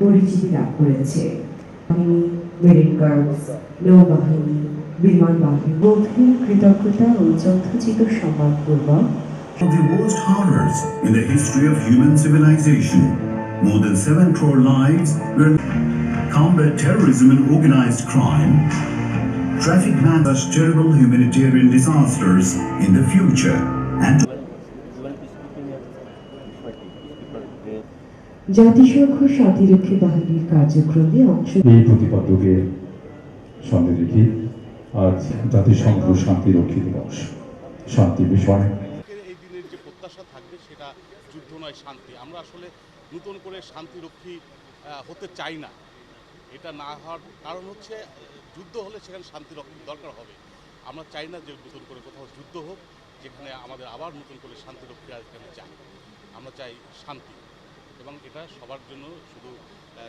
পরিচিতি লাভ করেছে বাহিনী মেরিন গার্ডস নৌবাহিনী বিমান বাহিনী গভীর কৃতজ্ঞতা ও যথোচিত সম্মানপূর্বক of the worst horrors in the history of human civilization. More than 7 crore lives were combat terrorism and organized crime. Traffic man such terrible humanitarian disasters in the future and to জাতিসংঘ শান্তিরক্ষী বাহিনীর কার্যক্রমে অংশ এই প্রতিপাদ্যকে সামনে রেখে আজ জাতিসংঘ শান্তিরক্ষী দিবস। শান্তি বিষয়। এই দিনের যে প্রত্যাশা থাকবে সেটা যুদ্ধ নয় শান্তি। আমরা আসলে নতুন করে শান্তিরক্ষী হতে চাই না। এটা না হওয়ার কারণ হচ্ছে যুদ্ধ হলে সেখানে শান্তিরক্ষী দরকার হবে। আমরা চাই না যে নতুন করে কোথাও যুদ্ধ হোক যেখানে আমাদের আবার নতুন করে শান্তিরক্ষী আর এখানে চাই। আমরা চাই শান্তি। এবং এটা সবার জন্য শুধু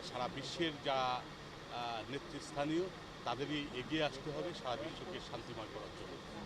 সারা বিশ্বের যা নেতৃস্থানীয়, তাদেরই এগিয়ে আসতে হবে, সারা বিশ্বকে শান্তিময় করার জন্য।